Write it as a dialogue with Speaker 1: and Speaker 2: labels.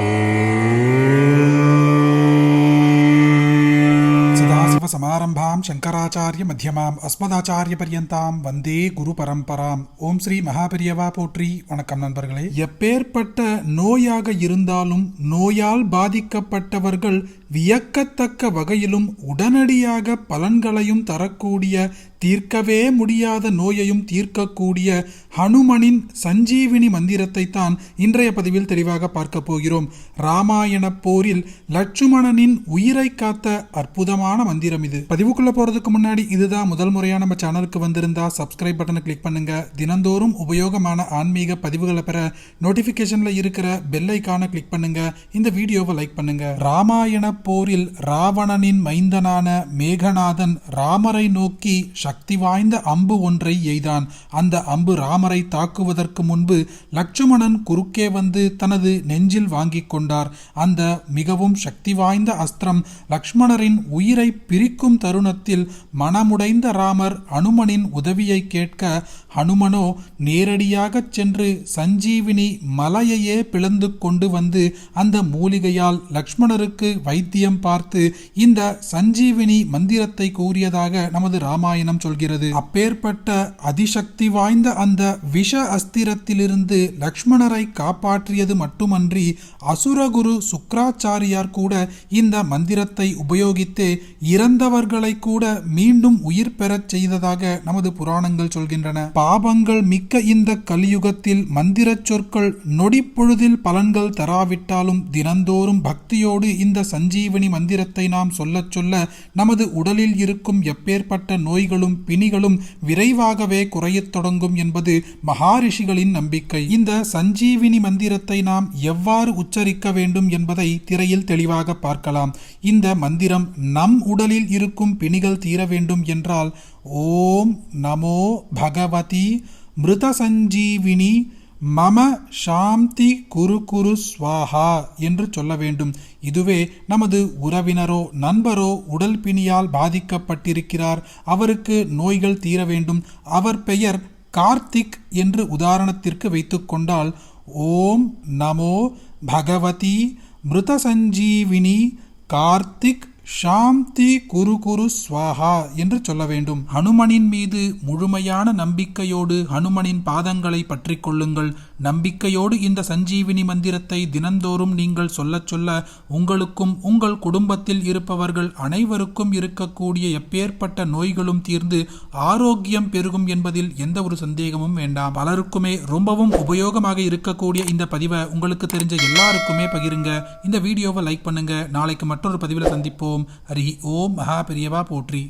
Speaker 1: Oh. சதாசிவசமாரம்பாம் Shankaracharya மத்தியமாம் அஸ்மதாச்சாரிய பரியந்தாம் வந்தே குரு பரம்பராம் ஓம் ஸ்ரீ மகாபெரியவா போற்றி வணக்கம் நண்பர்களே எப்பேற்பட்ட நோயாக இருந்தாலும் நோயால் பாதிக்கப்பட்டவர்கள் வியக்கத்தக்க வகையிலும் உடனடியாக பலன்களையும் தரக்கூடிய தீர்க்கவே முடியாத நோயையும் தீர்க்கக்கூடிய ஹனுமனின் சஞ்சீவினி மந்திரத்தை தான் இன்றைய பதிவில் தெளிவாக பார்க்க போகிறோம். ராமாயண போரில் லட்சுமணனின் உயிரை காத்த அற்புதமான மந்திரம் இது. பதிவுக்குள்ள போறதுக்கு முன்னாடி இதுதான் முதல் முறையாக நம்ம சேனலுக்கு வந்திருந்தா சப்ஸ்கிரைப் பட்டனை கிளிக் பண்ணுங்க. தினந்தோறும் உபயோகமான ஆன்மீக பதிவுகளை பெற நோட்டிபிகேஷன்ல இருக்கிற பெல் கிளிக் பண்ணுங்க. இந்த வீடியோவை லைக் பண்ணுங்க. ராமாயண போரில் ராவணனின் மைந்தனான மேகநாதன் ராமரை நோக்கி சக்தி வாய்ந்த அம்பு ஒன்றை எய்தான். அந்த அம்பு ராமரை தாக்குவதற்கு முன்பு லட்சுமணன் குறுக்கே வந்து தனது நெஞ்சில் வாங்கிக் கொண்டார். அந்த மிகவும் சக்தி வாய்ந்த அஸ்திரம் லக்ஷ்மணரின் உயிரை பிரிக்கும் தருணத்தில் மனமுடைந்த ராமர் அனுமனின் உதவியை கேட்க ஹனுமனோ நேரடியாக சென்று சஞ்சீவினி மலையையே பிளந்து கொண்டு வந்து அந்த மூலிகையால் லக்ஷ்மணருக்கு வைத்தியம் பார்த்து இந்த சஞ்சீவினி மந்திரத்தை கூறியதாக நமது ராமாயணம் சொல்கிறது. அப்பேற்பட்ட அதிசக்தி வாய்ந்த அந்த விஷ அஸ்திரத்திலிருந்து லக்ஷ்மணரை காப்பாற்றியது மட்டுமன்றி அசுரகுரு சுக்ராச்சாரியார் கூட இந்த மந்திரத்தை உபயோகித்து இறந்தவர்களை கூட மீண்டும் உயிர் பெறச் செய்ததாக நமது புராணங்கள் சொல்கின்றன. பாபங்கள் மிக்க இந்த கலியுகத்தில் மந்திர சொற்கள் நொடிப்பொழுதில் பலன்கள் தராவிட்டாலும் தினந்தோறும் பக்தியோடு இந்த சஞ்சீவனி மந்திரத்தை நாம் சொல்லச் சொல்ல நமது உடலில் இருக்கும் எப்பேற்பட்ட நோய்களும் பிணிகளும் விரைவாகவே குறையத் தொடங்கும் என்பது மகாரிஷிகளின் நம்பிக்கை. இந்த சஞ்சீவினி மந்திரத்தை நாம் எவ்வாறு உச்சரிக்க வேண்டும் என்பதை திரையில் தெளிவாக பார்க்கலாம். இந்த மந்திரம் நம் உடலில் இருக்கும் பிணி பிணிகள் தீர வேண்டும் என்றால் ஓம் நமோ பகவதி மிருத சஞ்சீவினி மம சாந்தி குரு குரு ஸ்வாஹா என்று சொல்ல வேண்டும். இதுவே நமது உறவினரோ நண்பரோ உடல் பிணியால் பாதிக்கப்பட்டிருக்கிறார். அவருக்கு நோய்கள் தீர வேண்டும். அவர் பெயர் கார்த்திக் என்று உதாரணத்திற்கு வைத்துக்கொண்டால் ஓம் நமோ பகவதி மிருத சஞ்சீவினி கார்த்திக் ஷாந்தி குரு குரு ஸ்வாஹா என்று சொல்ல வேண்டும். ஹனுமனின் மீது முழுமையான நம்பிக்கையோடு ஹனுமனின் பாதங்களை பற்றி கொள்ளுங்கள். நம்பிக்கையோடு இந்த சஞ்சீவினி மந்திரத்தை தினந்தோறும் நீங்கள் சொல்லச் சொல்ல உங்களுக்கும் உங்கள் குடும்பத்தில் இருப்பவர்கள் அனைவருக்கும் இருக்கக்கூடிய எப்பேற்பட்ட நோய்களும் தீர்ந்து ஆரோக்கியம் பெருகும் என்பதில் எந்த ஒரு சந்தேகமும் வேண்டாம். பலருக்குமே ரொம்பவும் உபயோகமாக இருக்கக்கூடிய இந்த பதிவை உங்களுக்கு தெரிஞ்ச எல்லாருக்குமே பகிருங்க. இந்த வீடியோவை லைக் பண்ணுங்க. நாளைக்கு மற்றொரு பதிவில் சந்திப்போம். ஓம் ஹரி ஓம் மகாபிரியவா போற்றி.